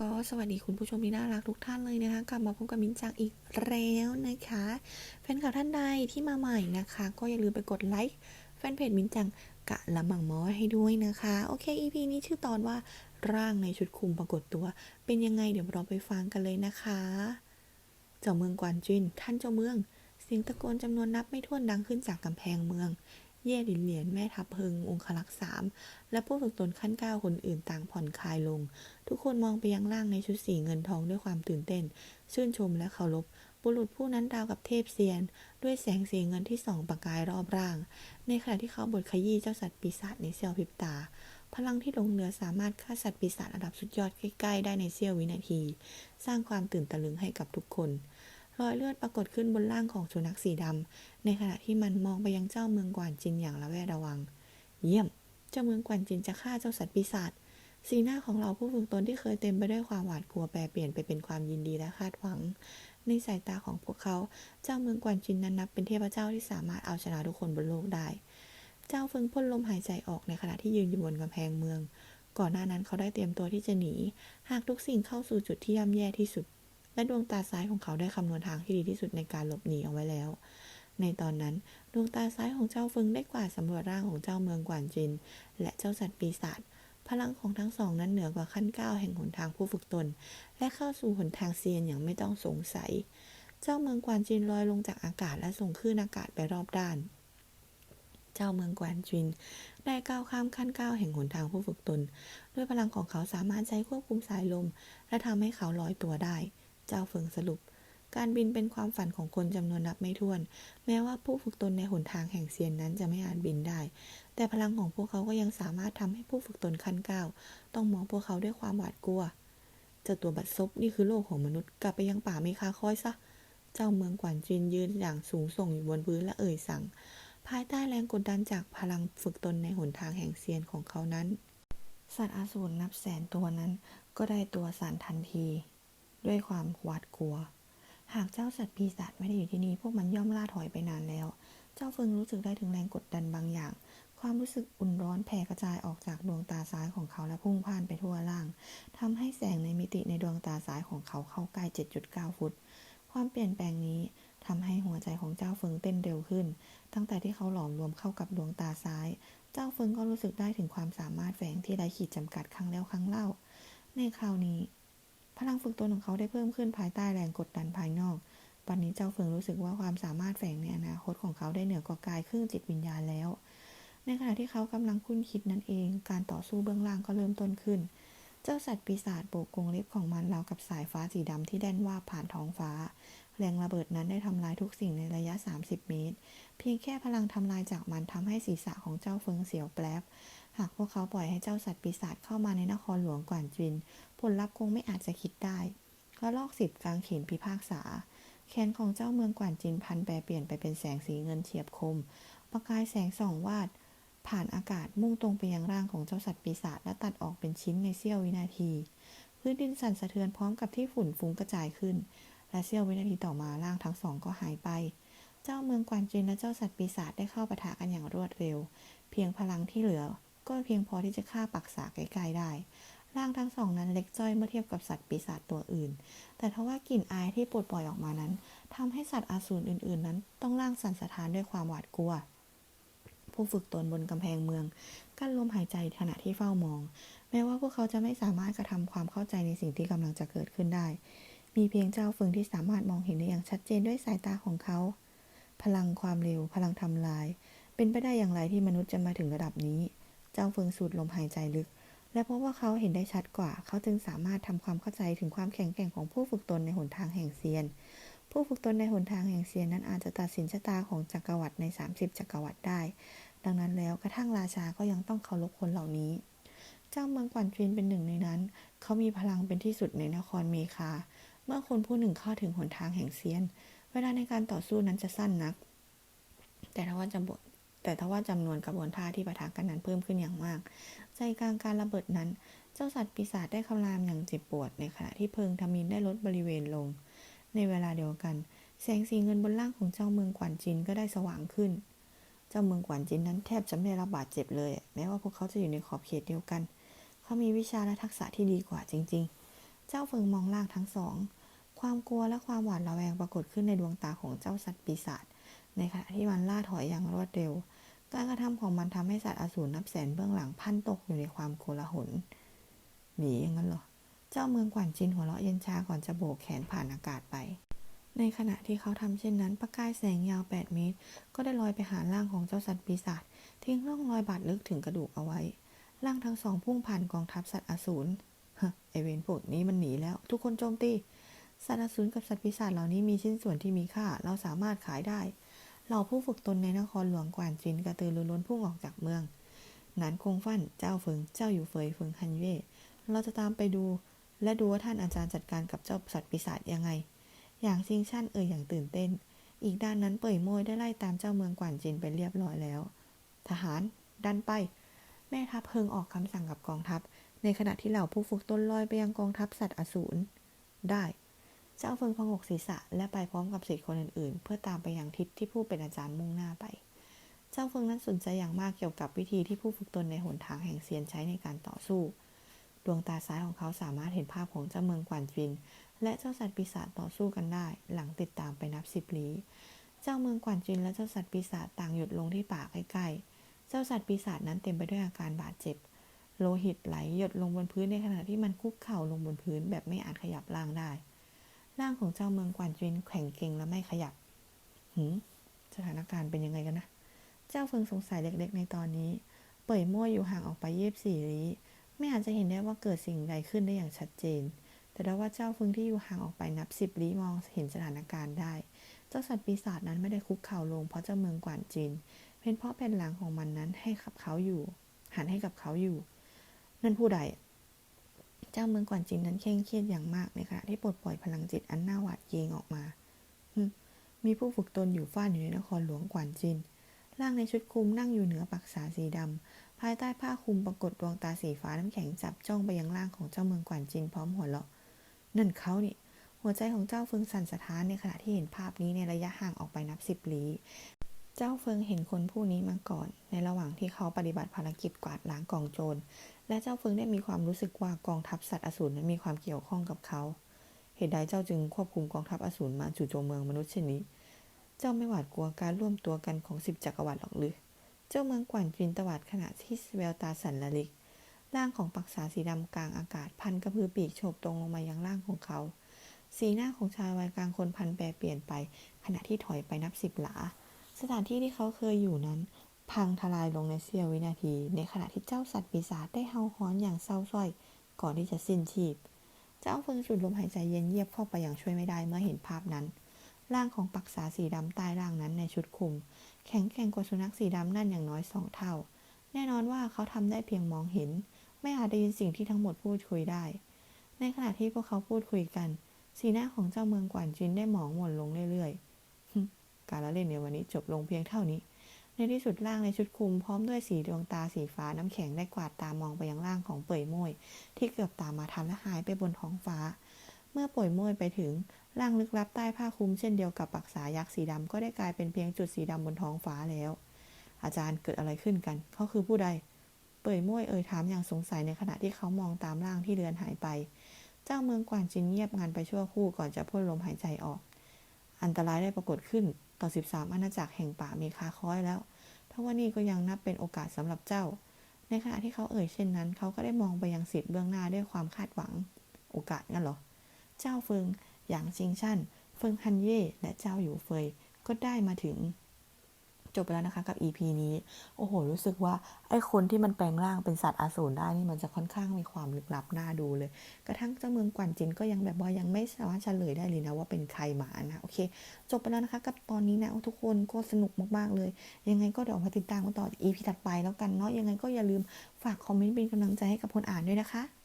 ก็สวัสดีคุณผู้ชมที่น่ารักทุกท่านเลยนะคะกลับมาพบกับมินจังอีกแล้วนะคะแฟนคลับท่านใดที่มาใหม่นะคะ ก็อย่าลืมไปกดไลค์แฟนเพจมินจังกะละมังมอให้ด้วยนะคะ โอเค EP นี้ชื่อตอนว่าร่างในชุดคุมปรากฏตัว เป็นยังไงเดี๋ยวเราไปฟังกันเลยนะคะ เจ้าเมืองกวนจินท่านเจ้าเมืองเสียงตะโกนจำนวนนับไม่ถ้วนดังขึ้นจากกำแพงเมือง เย่หลินเหลียนแม่ทัพเพิง องคลักษ์สามและผู้ฝึกตนขั้นเก้าคนอื่นต่างผ่อนคลายลง ทุกคนมองไปยังร่างในชุดสีเงินทองด้วยความตื่นเต้น ชื่นชมและเคารพ บุรุษผู้นั้นราวกับเทพเซียน ด้วยแสงสีเงินที่ส่องประกายรอบร่าง ในขณะที่เขาบดขยี้เจ้าสัตว์ปีศาจในเสี้ยวพริบตา พลังที่ลงเหลือสามารถฆ่าสัตว์ปีศาจระดับสุดยอดใกล้ๆได้ในเสี้ยววินาที สร้างความตื่นตะลึงให้กับทุกคน รอยเลือดปรากฏขึ้นบนร่างของสุนัขสีดำในขณะที่มันมองไปยังเจ้าเมืองกวานจินอย่างระแวดระวัง เยี่ยม เจ้าเมืองกวานจินจะฆ่าเจ้าสัตว์ปีศาจสีหน้าของเราผู้ฝึกตนที่เคยเต็มไปด้วยความหวาดกลัวแปรเปลี่ยนไปเป็นความยินดีและคาดหวัง ในสายตาของพวกเขา เจ้าเมืองกวานจินนั้นนับเป็นเทพเจ้าที่สามารถเอาชนะทุกคนบนโลกได้ เจ้าเฟิงพ่นลมหายใจออกในขณะที่ยืนอยู่บนกำแพงเมือง ก่อนหน้านั้นเขาได้เตรียมตัวที่จะหนี หากทุกสิ่งเข้าสู่จุดที่ย่ำแย่ที่สุด และดวงตาซ้ายของเขาได้คำนวณทางที่ดีที่สุดในการหลบหนีเอาไว้แล้ว ในตอนนั้นดวงตาซ้ายของเจ้าฟิงได้กวาดสำรวจร่างของเจ้าเมืองกวานจิน และเจ้าสัตว์ปีศาจพลังของทั้งสองนั้นเหนือกว่าขั้นก้าวแห่งหนทางผู้ฝึกตน และเข้าสู่หนทางเซียนอย่างไม่ต้องสงสัย เจ้าเมืองกวานจินลอยลงจากอากาศและส่งคลื่นอากาศไปรอบด้าน เจ้าเมืองกวานจิน ได้ก้าวข้ามขั้นก้าวแห่งหนทางผู้ฝึกตน ด้วยพลังของเขาสามารถใช้ควบคุมสายลม และทำให้เขาลอยตัวได้ เจ้าเฟิงสรุป การบินเป็นความฝันของคนจำนวนนับไม่ถ้วน แม้ว่าผู้ฝึกตนในหนทางแห่งเซียนนั้นจะไม่อาจบินได้ แต่พลังของพวกเขาก็ยังสามารถทำให้ผู้ฝึกตนขั้นก้าวต้องมองพวกเขาด้วยความหวาดกลัวเจ้าตัวบัดซบนี่คือโลกของมนุษย์กลับไปยังป่าเมคาคอยซะเจ้าเมืองกวานจินยืนอย่างสูงส่งอยู่บนพื้นและเอ่ยสั่ง ภายใต้แรงกดดันจากพลังฝึกตนในหนทางแห่งเซียนของเขานั้น สัตว์อาสูรนับแสนตัวนั้นก็ได้ตัวสั่นทันที ด้วยความหวาดกลัว หากเจ้าสัตว์ปีศาจไม่ได้อยู่ที่นี่พวกมันย่อมล่าถอยไปนานแล้ว เจ้าเฟิงรู้สึกได้ถึงแรงกดดันบางอย่าง ความรู้สึกอุ่นร้อนแผ่กระจายออกจากดวงตาซ้ายของเขาและพุ่งพ่านไปทั่วร่างทำให้แสงในมิติในดวงตาซ้ายของเขาเข้าใกล้ 7.9 ฟุต ความเปลี่ยนแปลงนี้ทำให้หัวใจของเจ้าเฟิงเต้นเร็วขึ้น ตั้งแต่ที่เขาหลอมรวมเข้ากับดวงตาซ้าย เจ้าเฟิงก็รู้สึกได้ถึงความสามารถแฝงที่ไร้ขีดจำกัดครั้งแล้วครั้งเล่า ในคราวนี้ พลังฝึกตนของเขาได้เพิ่มขึ้นภายใต้แรงกดดันภายนอกวันนี้เจ้าเฟิงรู้สึกว่าความสามารถแฝงในอนาคตของเขาได้เหนือกว่ากายครึ่งจิตวิญญาณแล้ว ในขณะที่เขากำลังคุ้นคิดนั่นเอง การต่อสู้เบื้องล่างก็เริ่มต้นขึ้น เจ้าสัตว์ปีศาจโบกกรงเล็บของมันราวกับสายฟ้าสีดำที่แด่นว่าผ่านท้องฟ้า แรงระเบิดนั้นได้ทำลายทุกสิ่งในระยะ 30 เมตร เพียงแค่พลังทำลายจากมันทำให้ศีรษะของเจ้าเฟิงเสียวแปลบหากพวกเขาปล่อยให้เจ้าสัตว์ปีศาจเข้ามาในนครหลวงกวานจิน ผลลัพธ์คงไม่อาจจะคิดได้และลอกสิบกลางเขนพิพากษา แขนของเจ้าเมืองกวานจินพันแปรเปลี่ยนไปเป็นแสงสีเงินเฉียบคม ประกายแสงส่องวาด ผ่านอากาศมุ่งตรงไปยังร่างของเจ้าสัตว์ปีศาจและตัดออกเป็นชิ้นในเสี้ยววินาที พื้นดินสั่นสะเทือนพร้อมกับที่ฝุ่นฟุ้งกระจายขึ้น และเสี้ยววินาทีต่อมาร่างทั้งสองก็หายไป เจ้าเมืองกวานจินและเจ้าสัตว์ปีศาจได้เข้าปะทะกันอย่างรวดเร็ว เพียงพลังที่เหลือ ก็เพียงพอที่จะฆ่าปักษาไกลๆได้ ร่างทั้งสองนั้นเล็กจ้อยเมื่อเทียบกับสัตว์ปีศาจตัวอื่น แต่ทว่ากลิ่นอายที่ปลดปล่อยออกมานั้นทำให้สัตว์อาสูรอื่น ๆ นั้น ต้องร่างสั่นสะท้านด้วยความหวาดกลัว ผู้ฝึกตนบนกำแพงเมือง กั้นลมหายใจขณะที่เฝ้ามอง แม้ว่าพวกเขาจะไม่สามารถกระทำความเข้าใจในสิ่งที่กำลังจะเกิดขึ้นได้ มีเพียงเจ้าเฟิงที่สามารถมองเห็นได้อย่างชัดเจนด้วยสายตาของเขา พลังความเร็ว พลังทำลาย เป็นไปได้อย่างไรที่มนุษย์จะมาถึงระดับนี้ เจ้าเฟิงสูดลมหายใจลึก และเพราะว่าเขาเห็นได้ชัดกว่า เขาจึงสามารถทำความเข้าใจถึงความแข็งแกร่งของผู้ฝึกตนในหนทางแห่งเซียน ผู้ฝึกตนในหนทางแห่งเซียนนั้นอาจจะตัดสินชะตาของจักรวรรดิใน 30 จักรวรรดิได้ ดังนั้นแล้วกระทั่งราชาก็ยังต้องเคารพคนเหล่านี้ เจ้าเมืองกวนจินเป็นหนึ่งในนั้น เขามีพลังเป็นที่สุดในนครเมคา เมื่อคนผู้หนึ่งเข้าถึงหนทางแห่งเซียน เวลาในการต่อสู้นั้นจะสั้นนัก แต่ถ้าว่าจำบ แต่ถ้าว่าจำนวนกระบวนท่าที่ปะทะกันนั้นเพิ่มขึ้นอย่างมาก ใจกลางการระเบิดนั้น เจ้าสัตว์ปีศาจได้คำรามอย่างเจ็บปวด ในขณะที่เพิงทมินได้ลดบริเวณลง ในเวลาเดียวกัน แสงสีเงินบนร่างของเจ้าเมืองกวานจินก็ได้สว่างขึ้น เจ้าเมืองกวานจินนั้นแทบจะไม่ได้รับบาดเจ็บเลย แม้ว่าพวกเขาจะอยู่ในขอบเขตเดียวกัน เขามีวิชาและทักษะที่ดีกว่าจริง ๆ เจ้าเฟิงมองล่างทั้งสอง ความกลัวและความหวาดระแวงปรากฏขึ้นในดวงตาของเจ้าสัตว์ปีศาจ ในขณะที่มันล่าถอยอย่างรวดเร็ว การกระทำของมันทำให้สัตว์อสูรนับแสนเบื้องหลังพันตกอยู่ในความโกลาหลหนีอย่างนั้นเหรอ เจ้าเมืองกวนจินหัวเราะเย็นชาก่อนจะโบกแขนผ่านอากาศไป ในขณะที่เขาทำเช่นนั้น ประกายแสงยาว 8 เมตร ก็ได้ลอยไปหาร่างของเจ้าสัตว์ปีศาจทิ้งร่องรอยบาดลึกถึงกระดูกเอาไว้ ร่างทั้งสองพุ่งผ่านกองทัพสัตว์อสูรไอเวนพวกนี้มันหนีแล้ว ทุกคนโจมตีสัตว์อสูรกับสัตว์ปีศาจเหล่านี้มีชิ้นส่วนที่มีค่า เราสามารถขายได้ เหล่าผู้ฝึกตนในนครหลวงกวานจินกระตือรือร้นพุ่งออกจากเมืองหนานคงฟั่น เจ้าเฟิง เจ้าอยู่เฟยเฟิงฮันเย่เราจะตามไปดู และดูว่าท่านอาจารย์จัดการกับเจ้าสัตว์ปีศาจยังไง อย่างซิงชั่นเอ่ยอย่างตื่นเต้น อีกด้านนั้นเป่ยโมยได้ไล่ตามเจ้าเมืองกวานจินไปเรียบร้อยแล้ว ทหาร ดันไป แม่ทัพเพิงออกคำสั่งกับกองทัพ ในขณะที่เหล่าผู้ฝึกตนลอยไปยังกองทัพสัตว์อสูร ได้ เจ้าเฟิงพงกศีรษะและไปพร้อมกับศิษย์คนอื่นๆ เพื่อตามไปยังทิศที่ผู้เป็นอาจารย์มุ่งหน้าไป เจ้าเฟิงนั้นสนใจอย่างมากเกี่ยวกับวิธีที่ผู้ฝึกตนในหนทางแห่งเซียนใช้ในการต่อสู้ ดวงตาซ้ายของเขาสามารถเห็นภาพของเจ้าเมืองกวานจิน และเจ้าสัตว์ปีศาจต่อสู้กันได้ หลังติดตามไปนับสิบลี้ เจ้าเมืองกวานจินและเจ้าสัตว์ปีศาจต่างหยุดลงที่ป่าใกล้ๆ เจ้าสัตว์ปีศาจนั้นเต็มไปด้วยอาการบาดเจ็บ โลหิตไหลหยดลงบนพื้นในขณะที่มันคุกเข่าลงบนพื้นแบบไม่อาจขยับร่างได้ ร่างของเจ้าเมืองกวานจินแข็งเกร็งและไม่ขยับ หืมสถานการณ์เป็นยังไงกันนะ เจ้าเฟิงสงสัยเล็กๆ ในตอนนี้ เป่ยมั่วอยู่ห่างออกไปเย็บสี่ลี้ไม่อาจจะเห็นได้ว่าเกิดสิ่งใดขึ้นได้อย่างชัดเจน แต่ได้ว่าเจ้าเฟิงที่อยู่ห่างออกไปนับสิบลี้มองเห็นสถานการณ์ได้ เจ้าสัตว์ปีศาจนั้นไม่ได้คุกเข่าลงเพราะเจ้าเมืองกวานจิน เป็นเพราะแผ่นหลังของมันนั้นให้กับเขาอยู่ หันให้กับเขาอยู่ นั่นผู้ใด เจ้าเมืองกวนจินนั้นเคร่งเครียดอย่างมากในขณะที่ปลดปล่อยพลังจิตอันน่าหวาดเกรงออกมาฮึมีผู้ฝึกตนอยู่ฟ้านอยู่ในนครหลวงกวนจิน ร่างในชุดคลุมนั่งอยู่เหนือปักษาสีดำภายใต้ผ้าคลุมปรากฏดวงตาสีฟ้าน้ำแข็งจับจ้องไปยังร่างของเจ้าเมืองกวนจินพร้อมหัวเราะ นั่นเขานี่ หัวใจของเจ้าฟิงสั่นสะท้านในขณะที่เห็นภาพนี้ในระยะห่างออกไปนับสิบลี้ เจ้าเฟิงเห็นคนผู้นี้มาก่อน ในระหว่างที่เขาปฏิบัติภารกิจกวาดล้างกองโจร และเจ้าเฟิงได้มีความรู้สึกว่ากองทัพสัตว์อสูรนั้นมีความเกี่ยวข้องกับเขา เหตุใดเจ้าจึงควบคุมกองทัพอสูรมาจู่โจมเมืองมนุษย์เช่นนี้ เจ้าไม่หวาดกลัวการร่วมตัวกันของสิบจักรวรรดิหรอกหรือ เจ้าเมืองกวนจินตวาดขณะที่แววตาสันละลิก ร่างของปักษาสีดำกลางอากาศพันกระพือปีกโฉบตรงลงมายังร่างของเขา สีหน้าของชายวัยกลางคนพันแปรเปลี่ยนไป ขณะที่ถอยไปนับสิบหลา สถานที่ที่เขาเคยอยู่นั้น พังทลายลงในเสี้ยววินาที ในขณะที่เจ้าสัตว์ปีศาจได้เห่าหอนอย่างเศร้าส้อย ก่อนที่จะสิ้นชีพ เจ้าเฟิงสูดลมหายใจเย็นเยียบเข้าไปอย่างช่วยไม่ได้เมื่อเห็นภาพนั้น ร่างของปักษาสีดำใต้ร่างนั้นในชุดคลุม แข็งแกร่งกว่าสุนัขสีดำนั่นอย่างน้อยสองเท่า แน่นอนว่าเขาทำได้เพียงมองเห็น ไม่อาจได้ยินสิ่งที่ทั้งหมดพูดคุยได้ ในขณะที่พวกเขาพูดคุยกัน สีหน้าของเจ้าเมืองกวานจินได้หมองหม่นลงเรื่อยๆ การละเล่นในวันนี้จบลงเพียงเท่านี้ ในที่สุดร่างในชุดคลุมพร้อมด้วยสีดวงตาสีฟ้าน้ำแข็งได้กวาดตามองไปยังร่างของเป่ยโมยที่เกือบตามมาทันและหายไปบนท้องฟ้า เมื่อป่วยโมยไปถึงร่างลึกลับใต้ผ้าคลุมเช่นเดียวกับปักษายักษ์สีดำก็ได้กลายเป็นเพียงจุดสีดำบนท้องฟ้าแล้ว อาจารย์เกิดอะไรขึ้นกันเขาคือผู้ใด เป่ยโมยเอ่ยถามอย่างสงสัยในขณะที่เขามองตามร่างที่เลือนหายไป เจ้าเมืองกวานจินเงียบงันไปชั่วครู่ก่อนจะพ่นลมหายใจออก อันตรายได้ปรากฏขึ้น ต่อ 13 อาณาจักรแห่งป่ามีคาค้อยแล้ว ทว่านี่ก็ยังนับเป็นโอกาสสำหรับเจ้า ในขณะที่เขาเอ่ยเช่นนั้น เขาก็ได้มองไปยังสิทธิ์เบื้องหน้าด้วยความคาดหวัง โอกาสงั้นเหรอ เจ้าเฟิง หยางชิงชั่น เฟิงฮันเย่ และเจ้าอยู่เฟย ก็ได้มาถึง จบไปแล้วนะคะกับ EP นี้ โอ้โห รู้สึกว่าไอ้คนที่มันแปลงร่างเป็นสัตว์อสูรได้นี่มันจะค่อนข้างมีความลึกลับน่าดูเลย กระทั่งเจ้าเมืองกวนจินก็ยังแบบว่ายังไม่สามารถเฉลยได้เลยนะว่าเป็นใครมานะโอเค จบไปแล้วนะคะกับตอนนี้นะทุกคนก็สนุกมากๆเลย ยังไงก็เดี๋ยวมาติดตามกันต่อ EP ถัดไปแล้วกันเนาะยังไงก็อย่าลืมฝากคอมเมนต์เป็นกำลังใจให้กับคนอ่านด้วยนะคะ